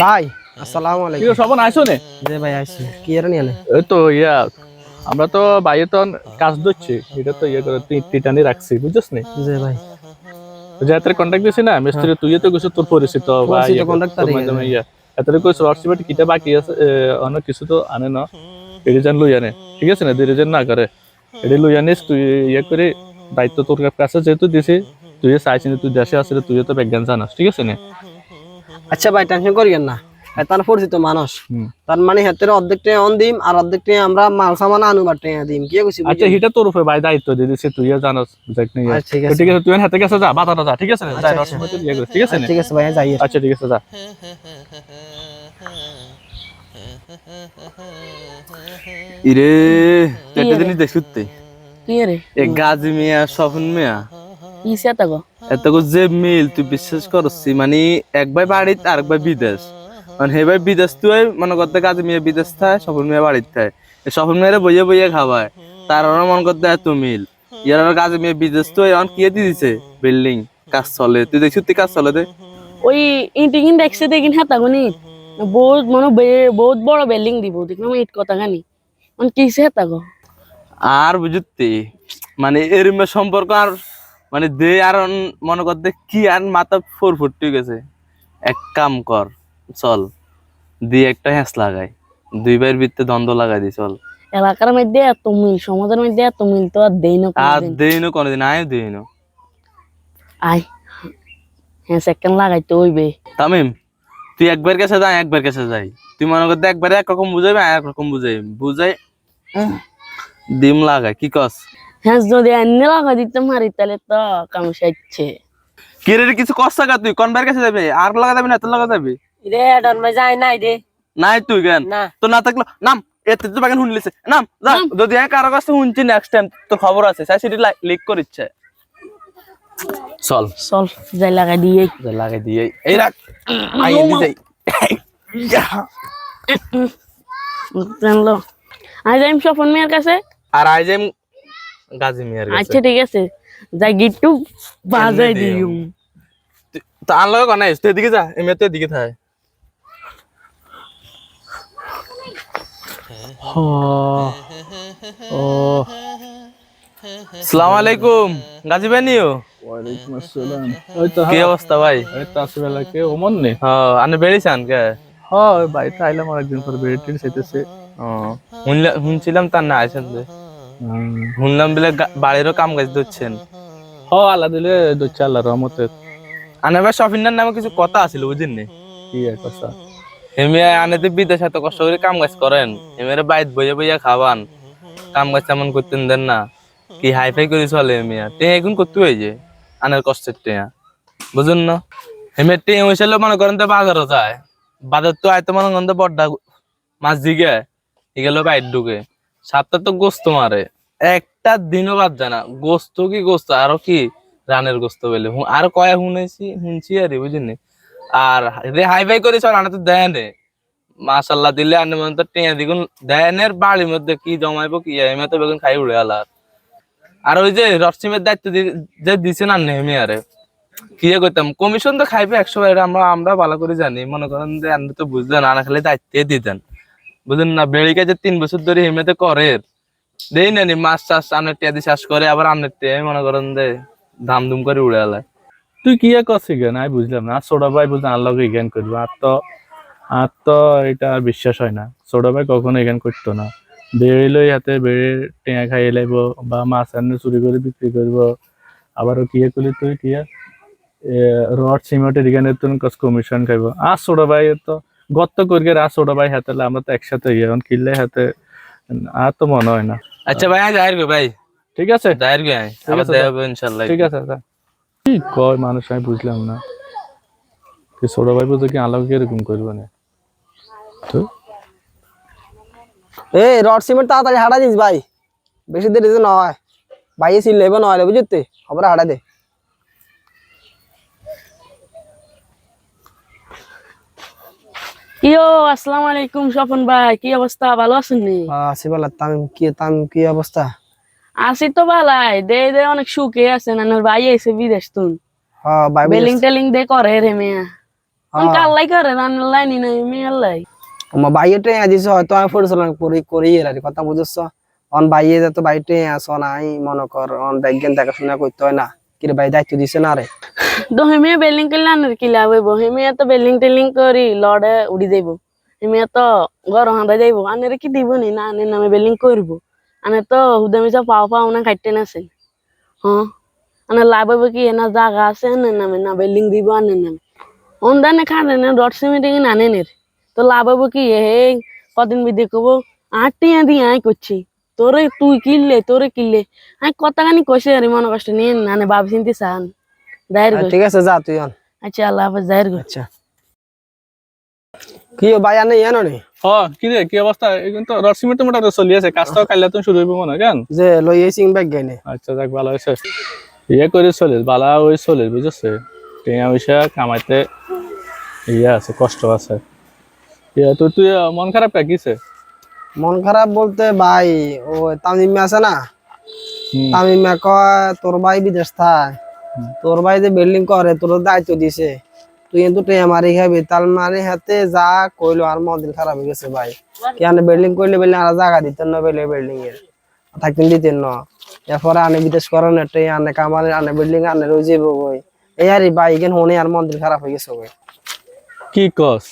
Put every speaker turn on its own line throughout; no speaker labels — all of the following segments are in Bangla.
ভাই আসসালামু আলাইকুম।
কি সবন আইসো নে।
জি ভাই আইছি কি এর নিয়ে
এই তো ইয়া আমরা তো বাইরে তো কাজ ধরছি এটা তো ইয়ে করে তুই টিটানি রাখছি বুঝছিস নি?
জি ভাই।
যাতে কন্ট্যাক্ট দিছি না মিস্ত্রি তুই তো কিছু তোর পরিচিত বা ইয়ে তোর মাধ্যমে ইয়া। এত কইছ হোয়াটসঅ্যাপে কিটা বাকি আছে এ, অনেক কিছু তো আনে না। এডিজন লই আনে ঠিক আছে না? ডিরিজন না করে। এডি লই আনিস তুই ইয়ে করে দায়িত্ব তোর কাছে যেহেতু দিছি তুই চাইছিস তুই দেশে আসলে তুই তো বিজ্ঞান জানাস ঠিক আছে না?
আচ্ছা ভাই টেনশন করিয়েন না। তার পরিচিত মানুষ। তার মানে হাতের অর্ধেক টাকা অন দিম আর আমরা মাল সামান আনুবার টাকা দিম। কি কইছি
আচ্ছা হিটা তোর উপরে ভাই দায়িত্ব দিয়ে দিছি তুই জানাস
আচ্ছা, ঠিক আছে।
ঠিক আছে তুই হাতে কাছে যা বাতাটা যা ঠিক আছে না? যাই ইয়ে ঠিক আছে
ঠিক আছে ভাই যাই।
আচ্ছা ঠিক আছে যা।
ইরে
কি রে
এ গাজী মিয়া স্বপন মিয়া। যে মিল তুই বিশ্বাস করছি মানে এক ভাই বাড়িত আর এক ভাই বিদেশ। মানে হে ভাই বিদেশ তুই মনে করতে গাজী মিয়া বিদেশ থাকে স্বপন মিয়া বাড়িত থাকে এই স্বপন মিয়ারে বইয়ে বইয়ে খাওয়ায়। তার মনে করতে এত মিল। ইয়ার গাজী মিয়া বিদেশ তুই এখন কি দিয়ে দিছে? বিল্ডিং কাজ চলে। তুই দেখছিস তুই কাজ চলে দে।
ওই ইটি কিন দেখছে দেখিন হাতা বহুত মানে বহুত বড় বিল্ডিং দিব দেখলাম ইট কথা গানি মানে কি সেটা গো?
আর বুঝতে মানে এরম সম্পর্ক আর মানে দে আর মনে করতে কি আর মাথা ফোর ফুটতে গেছে। এক কাম কর চল। দি একটা হ্যাঁস লাগাই। দুই ভাইয়ের ভিত্তে দ্বন্দ্ব লাগাই দি চল।
এলাকার মধ্যে এত মিল সমাজের মধ্যে এত মিল তো আর দেই না
আর
কোনোদিন।
দেইনো কোনোদিন আয় দেইনো
আয়। হ্যাঁ সেকেন্ড লাগাইতে হইবে।
তামিম তুই একবার কাছে যাই একবার কাছে যাই। তুই মনে করতে একবারে একরকম বুঝাইবে আর একরকম বুঝাই বুঝাই উম, ডিম লাগাই কি কস?
হ্যাঁ যদি এনে লাগাই দিতে মারি তাহলে তো কাম সাইচ্ছে
কি রে কিছু কষ্ট লাগা তুই? কোন কাছে যাবি? আর লাগা যাবি না তোর লাগা যাবি?
রে ডন ভাই যাই নাই রে
নাই তুই কেন?
না।
তো না থাকল নাম এতে তো বাগান শুনলিছে নাম যা যদি আমি কারও কাছে শুনছি নেক্সট টাইম তোর খবর আছে। সাই সিটি লিক করিচ্ছে। চল।
চল যাই লাগাই দিয়ে।
যাই লাগাই দিয়ে। এই রাখ। আই দি যাই
জানলো আজ আমি স্বপন মেয়ের কাছে।
আর আই যাই গাজী মিয়ার
আচ্ছা ঠিক আছে। যাই গিট্টু বাজাই
দিও। তো আর লগে কোন তুই এদিকে যা এমনি তুই এদিকে
ও।
সালাম আলাইকুম গাজী ভাই নিও।
ওয়ালাইকুম আসসালাম। ওই তো
কি অবস্থা ভাই?
এই তো কে ওমন নে?
হ্যাঁ আনে বেড়েছেন কে?
হ্যাঁ ওই বাড়িতে আইলাম আর একদিন পর বেড়ে টেড়ে সেতেছে
ও শুনলা- শুনছিলাম তার না আছেন যে শুনলাম বলে বাড়িরও কাম কাজ ধরছেন।
হ আল্লাহ দিলে দোচ্ছে আল্লাহ রহমতে।
আনে ভাই শপিন্ডার নামে কিছু কথা আছিল বুঝেন নি
কি কথা।
আনে তো বিদেশ এত কষ্ট করে কাম কাজ করেন এমনি বাইত বইয়া বইয়া খাবান কাম কাজ তেমন করতেন দেন না। কি হাই ফাই করে চলে এমনি তে এখন করতে হয়ে যে আনের কষ্টের টেয়া। বুঝুন না? এমনি টে হয়েছিল মনে করেন তো বাজারও যায়। বাজার তো আয়তো মনে করেন তো বড্ডা মাছ দিকে। এগুলো বাইর ঢুকে। সাতটা তো গোস্ত মারে। একটা দিনও বাদ যায় না। গোস্ত কি গোস্ত? আরও কি রানের গোস্ত বলে। আর কয়া শুনেছি শুনছি আরে বুঝিনি আর রে হাই ফাই করে চল আনা তো দেয় নে। মাশাল্লাহ, দিলে আনে মনে তো টেঁয়া দিগুন। দেয়নের বাড়ির মধ্যে কি জমাইবো, কি এমে তো বেগুন খাই উড়ে আলার। আর ওই যে রসিমের দায়িত্ব যে দিছে না নেমে আরে। কি করতাম কমিশন তো খাইবে একশো আমরা আমরা ভালো করে জানি। মনে করেন যে আপনি তো বুঝলেন, আনা খালি দায়িত্বে দিতেন। বুঝলেন না? বেড়িকে যে তিন বছর ধরে হেমেতে করে, দেই না মাছ চাষ আনের টেয়াদি চাষ করে, আবার আনের টেয়ে মনে করেন যে ধাম ধুম করে উড়ে
তুই কি করছি জ্ঞান আমি বুঝলাম না। ছোট ভাই বুঝলাম আল্লাহ জ্ঞান করব। আর তো আর তো এটা আর বিশ্বাস হয় না। ছোট ভাই কখনো জ্ঞান করতো না। বেড়ে হাতে বেড়ে টেঙা খাইয়ে লাইব বা মাছ আনে চুরি করে বিক্রি করব। আবারও কি করলি তুই? কি রড, সিমেন্টের এখানে কমিশন খাইব। আর ছোট ভাই তো গত্ত করিয়ে আর ছোট ভাই হাতে আমরা তো একসাথে ইয়ে এখন কিনলে হাতে আর তো মনে হয় না।
আচ্ছা ভাই যাই গো ভাই।
ঠিক আছে?
যাই গে আবার দেখা হবে ইনশাল্লাহ
ঠিক আছে কি কয় মানুষ আমি বুঝলাম না। কি ছোট ভাই বুঝে কি আলোকে এরকম করব না। তো?
এ রড সিমেন্ট তাড়াতাড়ি হাঁটা দিস ভাই। বেশি দেরি তো নয় ভাই এসি লেবে নয় বুঝতে খবর হাঁটা দে।
আসসালামু আলাইকুম স্বপন ভাই কি অবস্থা? ভালো আছেন নি?
আসি বলা তামিম কি তামিম কি অবস্থা?
আসি তো ভালাই দে দে অনেক সুখে আছে নানার ভাই এসে বিদেশ তুন।
হ্যাঁ ভাই
বেলিং টেলিং দে করে রে মেয়া। অন কাল্লাই করে রান্নার লাইনি নাই মেয়ার লাই
আমার বাইয়ে ট্রেন দিছে হয়তো আমি পরিচালনা করি করি এর কথা বুঝছ? অন বাইয়ে যত আস নাই মনে কর অন দেখাশোনা করতে হয় না। কিরে ভাই দায়িত্ব দিছে না রে?
তো হেমে বেলিং করলে আনার কি লাভ হইব? হেমে তো বেলিং টেলিং করি, লড়ে উড়ি দেব হেমে তো ঘর হাঁদা যাইব। আনের কি দিব নি? না, আনের নামে বেলিং করব। আনে তো হুদামি সব পাও পাও না খাইতে না আছে হ্যাঁ? আনের লাভ হইব কি? না জায়গা আছে আনের নামে, না বেলিং দিব আনের নামে। অন্দানে খানে না ডট সিমিটিং আনে নে তো লাভ হইব কি? হে কদিন বিদে কব, আটিয়া দিয়ে আই করছি। তোরে তুই কিনলে তোরে কিনলে। আই কতখানি কষে আরে মনে কষ্ট নিয়ে নানে বাপ চিন্তি চান। দায়ের
আর ঠিক আছে যা তুই অন
আচ্ছা আল্লাহ হাফেজ দায়ের
আচ্ছা। কি ও ভাই আনে ইয়ানো নি?
হ কি রে কি অবস্থা? এখন তো রড সিমেন্ট মোটামুটি চলি আছে কাজটাও কাইলে তো শুরু হইব মনে কেন?
যে লই এই সিং ব্যাগ গাইনে।
আচ্ছা যাক ভালো হয়েছে ইয়ে করে চলিস বালা ওই চলিস বুঝছে? টেঙা পয়সা কামাইতে ইয়ে আছে কষ্ট আছে। ইয়ে তো তুই মন খারাপ কা কিসে?
মন খারাপ বলতে ভাই ও তামিম আছে না। তামিম কয় তোর ভাই বিদেশ থায় তোর ভাই যে বিল্ডিং করে তোর দায়িত্ব দিছে। তুই কিন্তু মারি খাবি। তার মানে হাতে যা কইলো আর মদিন খারাপ হয়ে গেছে ভাই। কেন বিল্ডিং করলে বিল্ডিং আর জায়গা দিতেন না বেলে বিল্ডিং এর? থাকতেন দিতেন না। এরপরে আনে বিদেশ করেন ট্রেন আনে কামালে আনে বিল্ডিং আনে রোজ যাব বই এই আর ভাই এখানে হনে আর মন্দির খারাপ হয়ে গেছে ভাই
কি কস?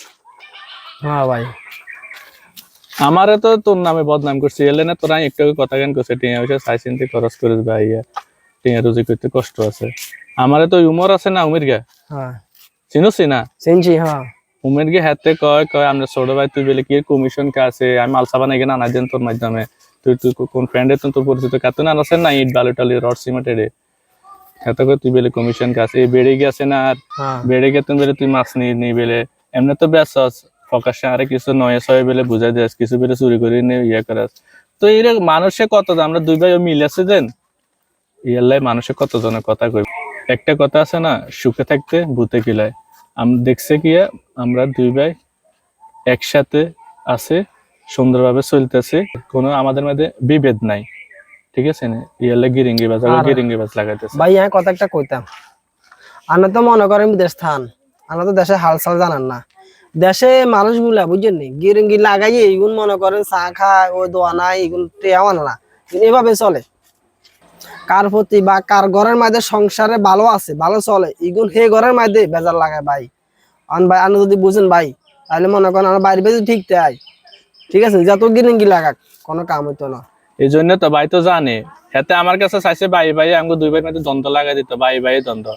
হ্যাঁ ভাই।
আমারে তো তোর নামে বদনাম করছি এলে না তোরা একটু কথা গান করছে টিয়া পয়সা চাই চিন্তি খরচ করিস ভাই টিয়া রুজি করতে কষ্ট আছে। আমারে তো উমর আছে না উমির গা?
হ্যাঁ।
চিনুসি না?
চিনছি হ্যাঁ।
উমের গে হাতে কয় কয় আমরা ছোট ভাই তুই বলে কি কমিশন কে আছে? আমি মালসাবান এখানে আনা দেন তোর মাধ্যমে। তুই তুই কোন ফ্রেন্ডের তো তোর পরিচিত কাতে না আনাছেন না ইট বালু টালি রড সিমেন্টের হাতে কয় তুই বলে কমিশন কে আছে? বেড়ে গেছে না আর।
হ্যাঁ।
বেড়ে গেছে বেলে তুই মাছ নিয়ে নি বেলে। এমনি তো ব্যস্ত ফকাশে আরে কিছু নয় ছয় বেলে বুঝাই দিস কিছু বেলে চুরি করে নিয়ে ইয়ে করাস তো এই মানুষে কত আমরা দুই ভাই মিল আছে দেন ইয়াল্লাই মানুষে কত জনের কথা কই একটা কথা আছে না সুখে থাকতে ভূতে কিলায় আমরা দেখছে কি আমরা দুই ভাই একসাথে আছে সুন্দরভাবে চলতেছে। কোনো আমাদের মধ্যে বিভেদ নাই। ঠিক আছে না? ইয়াল্লাই গিরিঙ্গি বাজ
আর-
গিরিঙ্গি বাজ লাগাইতেছে।
ভাই আমি কথা একটা কইতাম। আনা তো মনে করেন বিদেশ স্থান আনা তো দেশে হালচাল জানান না। দেশে মানুষগুলা, বুঝছেন নি? গিরিঙ্গি লাগাইয়ে এগুন মনে করেন চা খায় ও দোয়া নাই এগুন টেয়াও আনে না। এভাবে চলে। কার প্রতি বা কার ঘরের মধ্যে সংসারে ভালো আছে, ভালো চলে এগুন হে ঘরের মধ্যে বেজার লাগায় ভাই। আন ভাই, আনা যদি বুঝেন ভাই, তাহলে মনে করেন আমার বাইরে বেজে ঠিক তাই। ঠিক আছে, যত গিরিঙ্গি লাগাক, কোনো কাম হইতো না।
এই জন্য তো ভাই তো জানে, হাতে আমার কাছে চাইছে ভাই ভাই আমাকে দুই ভাই মধ্যে দ্বন্দ্ব লাগাই দিত, ভাই ভাই, দ্বন্দ্ব।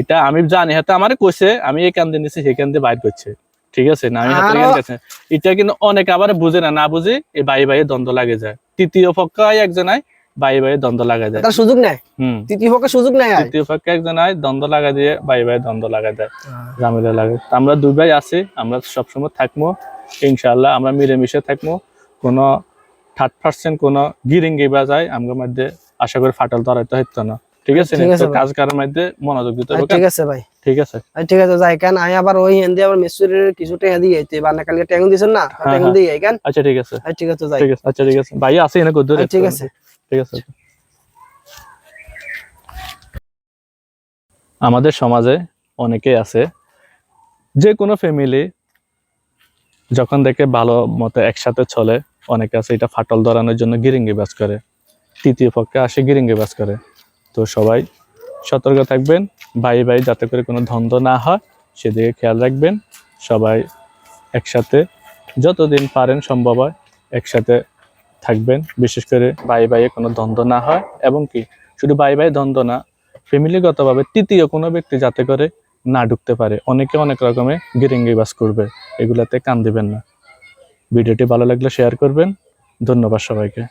এটা আমি জানি, হাতে আমারে কইছে, আমি এই কান দিয়ে নিছি, সেই কান দিয়ে বাইর করছে। ঠিক আছে? না আমি হাতে গেছে। এটা কিন্তু অনেক আবার বুঝে না না বুঝে এই ভাই ভাই দ্বন্দ্ব লাগে যায়। তৃতীয় পক্ষায় একজন আয় ভাই ভাই দ্বন্দ্ব লাগা যায়।
তার সুযোগ নেই? তৃতীয় পক্ষে সুযোগ নেই
তৃতীয় পক্ষে একজন আয় দ্বন্দ্ব লাগা দিয়ে ভাই ভাই দ্বন্দ্ব লাগা যায়। ঝামেলা লাগে। আমরা দুই ভাই আছি আমরা সবসময় থাকব ইনশাআল্লাহ আমরা মিলেমিশে থাকব কোনো থার্ড পার্সেন্ট কোনো গিরিঙ্গি বাজায় আমার মধ্যে আশা করি ফাটল ধরাইতে হইতো না। ঠিক আছে কাজ কারের মধ্যে মনোযোগ দিতে হবে
ঠিক আছে ভাই।
ঠিক আছে।
ঠিক আছে যাই কেন আমি আবার ওই হেন দিয়ে আবার কিছু টাকা দিয়ে আইতে বা না কালকে ট্যাং দিছেন না
হ্যাঁ, হ্যাঁ।
দিয়ে আই কেন
আচ্ছা ঠিক আছে।
ঠিক আছে যাই।
ঠিক আছে আচ্ছা ঠিক আছে। ভাই আছে এনে
ঠিক আছে।
ঠিক আছে আমাদের সমাজে অনেকেই আছে যে কোনো ফ্যামিলি যখন দেখে ভালো মতো একসাথে চলে অনেকে আছে এটা ফাটল ধরানোর জন্য গিরিঙ্গি বাজ করে তৃতীয় পক্ষে আসে গিরিঙ্গি বাজ করে। তো সবাই সতর্ক থাকবেন ভাই ভাই যাতে করে কোনো দ্বন্দ্ব না হয়। সেদিকে খেয়াল রাখবেন। সবাই একসাথে যতদিন পারেন সম্ভব হয়, একসাথে থাকবেন। বিশেষ করে ভাই ভাইয়ে কোনো দ্বন্দ্ব না হয়। এবং কি, শুধু ভাই ভাই দ্বন্দ্ব না, ফ্যামিলিগতভাবে তৃতীয় কোনো ব্যক্তি যাতে করে না ঢুকতে পারে। অনেকে অনেক রকমের গিরিঙ্গি বাস করবে, এগুলাতে কান দিবেন না। ভিডিওটি ভালো লাগলে শেয়ার করবেন। ধন্যবাদ সবাইকে।